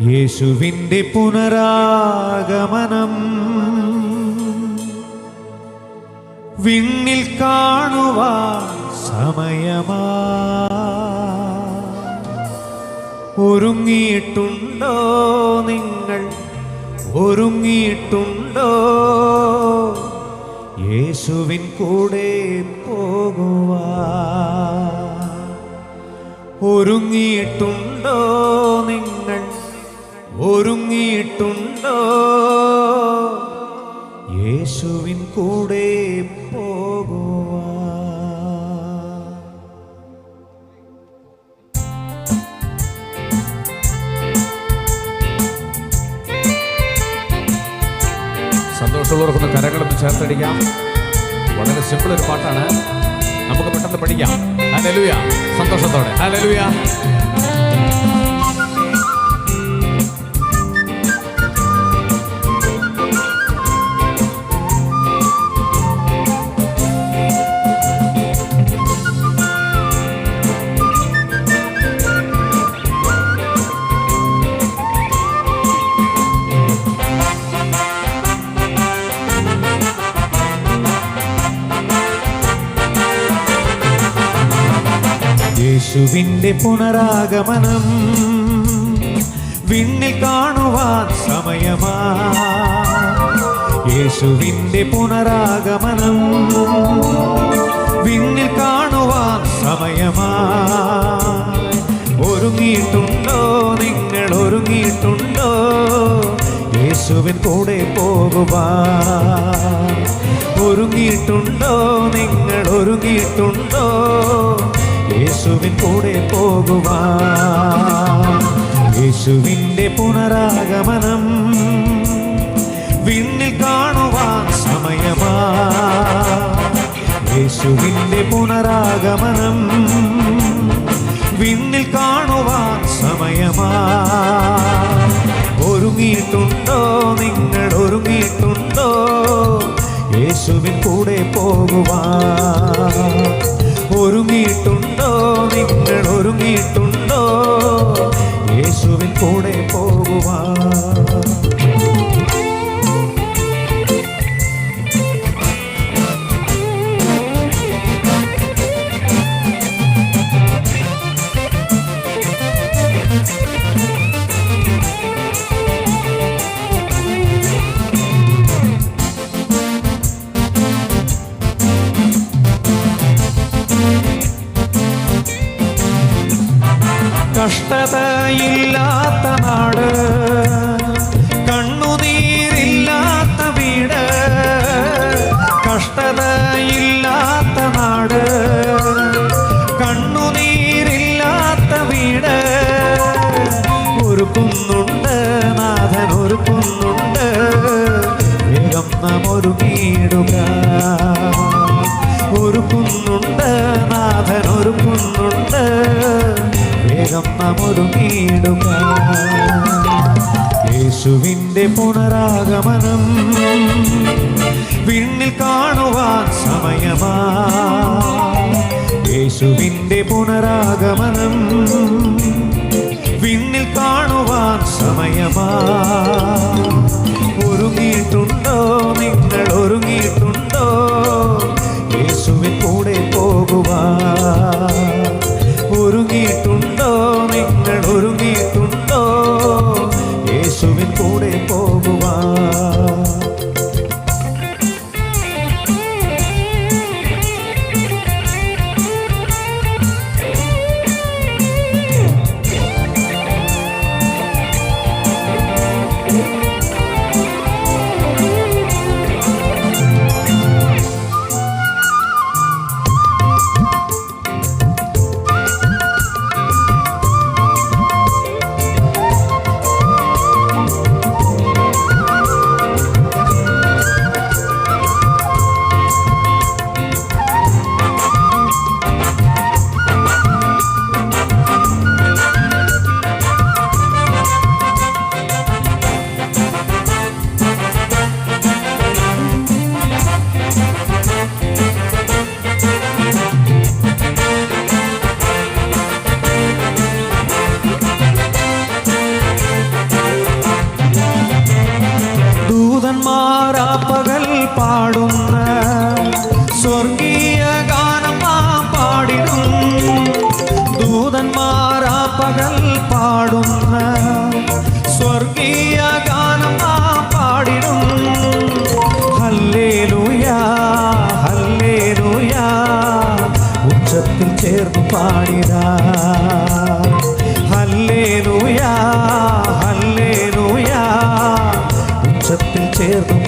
യേശുവിന്റെ പുനരാഗമനം. വിണ്ണിൽ കാണുവാൻ സമയമാ. ഒരുങ്ങിയിട്ടുണ്ടോ നിങ്ങൾ? ഒരുങ്ങിയിട്ടുണ്ടോ? യേശുവിൻ കൂടെ പോകുവാ. ഒരുങ്ങിയിട്ടുണ്ടോ നിങ്ങൾ? ഒരുങ്ങിയിട്ടുണ്ടോ? യേശുവിൻ കൂടെ പോകുവാ. സന്തോഷമുള്ളവർക്കൊന്ന് കരങ്ങളൊന്ന് ചേർത്തടിക്കാം. വളരെ സിമ്പിൾ ഒരു പാട്ടാണ്. നമുക്ക് പെട്ടെന്ന് പഠിക്കാം. ഹല്ലേലൂയ സന്തോഷത്തോടെ. ഹല്ലേലൂയ യേശുവിന്റെ പുനരാഗമനം വിണ്ണിൽ കാണുവാൻ സമയമാ. യേശുവിന്റെ പുനരാഗമനം വിണ്ണിൽ കാണുവാൻ സമയമാ. ഒരുങ്ങിയിട്ടുണ്ടോ? നിങ്ങൾ ഒരുങ്ങിയിട്ടുണ്ടോ? യേശുവിൻ കൂടെ പോകുവാൻ ഒരുങ്ങിയിട്ടുണ്ടോ? നിങ്ങൾ ഒരുങ്ങിയിട്ടുണ്ടോ? യേശുവിൻ കൂടെ പോകുവാൻ. യേശുവിന്റെ പുനരാഗമനം വിണ്ണിൽ കാണുവാൻ സമയമാ. യേശുവിന്റെ പുനരാഗമനം വിണ്ണിൽ കാണുവാൻ സമയമാ. ഒരുങ്ങിയിട്ടുണ്ടോ നിങ്ങൾ? ഒരുങ്ങിയിട്ടുണ്ടോ? യേശുവിൻ കൂടെ പോകുവാൻ. പോകുവാൻ കഷ്ടതയില്ലാത്ത നാട് കണ്ണുനീരില്ലാത്ത വീട് കഷ്ടതയില്ലാത്ത വേഗം നാം ഒരുങ്ങിയിടുക യേശുവിന്റെ പുനരാഗമനം വിണ്ണിൽ കാണുവാൻ സമയമാ. യേശുവിന്റെ പുനരാഗമനം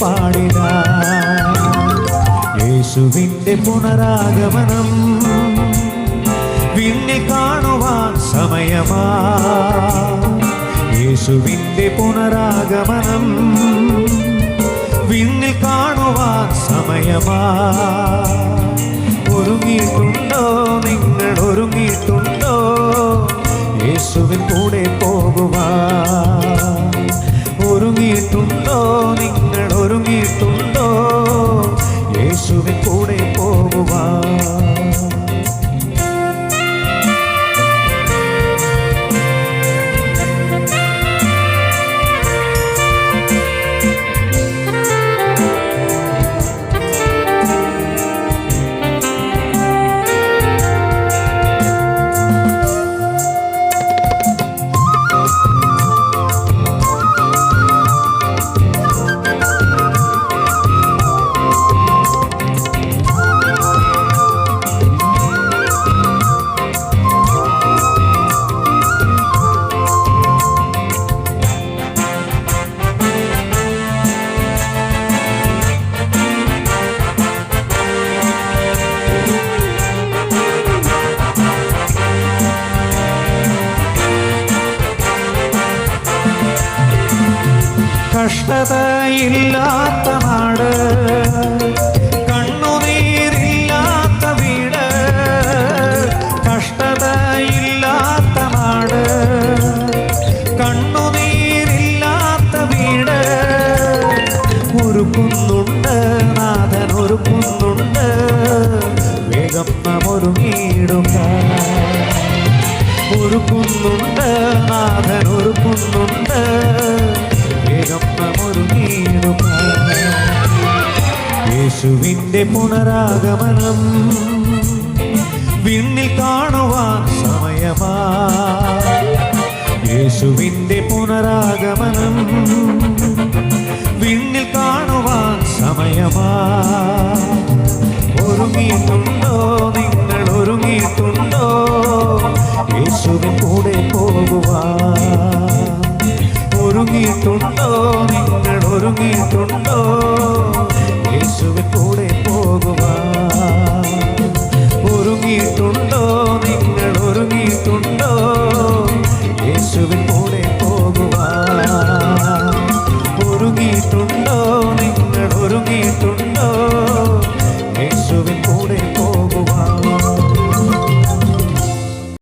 പാടിട. യേശുവിന്റെ പുനരാഗമനം പിന്നെ കാണുവാൻ സമയമാ. യേശുവിന്റെ പുനരാഗമനം വിണ്ണിൽ കാണുവാൻ സമയമാ. ഒരുങ്ങിയിട്ടുണ്ടോ നിങ്ങൾ? ഒരുങ്ങിയിട്ടുണ്ടോ? യേശുവിൻ കൂടെ പോകുവാൻ ഒരുങ്ങിയിട്ടുണ്ടോ നിങ്ങൾ കഷ്ടതയില്ലാത്ത നാട് കണ്ണുനീരില്ലാത്ത വീട് കഷ്ടതയില്ലാത്ത നാട് കണ്ണുനീരില്ലാത്ത വീട് ഒരുക്കുന്നുണ്ട് നാഥൻ ഒരുക്കുന്നുണ്ട് വേഗം നാം ഒരുങ്ങിയിടുക ഒരുക്കുന്നുണ്ട് നാഥൻ ഒരുക്കുന്നുണ്ട് യേശുവിന്റെ പുനരാഗമനം. വിണ്ണിൽ കാണുവാൻ സമയമാ. യേശുവിന്റെ പുനരാഗമനം. വിണ്ണിൽ കാണുവാൻ സമയമാ. ഒരുങ്ങിയിട്ടുണ്ടോ? നിങ്ങൾ ഒരുങ്ങിയിട്ടുണ്ടോ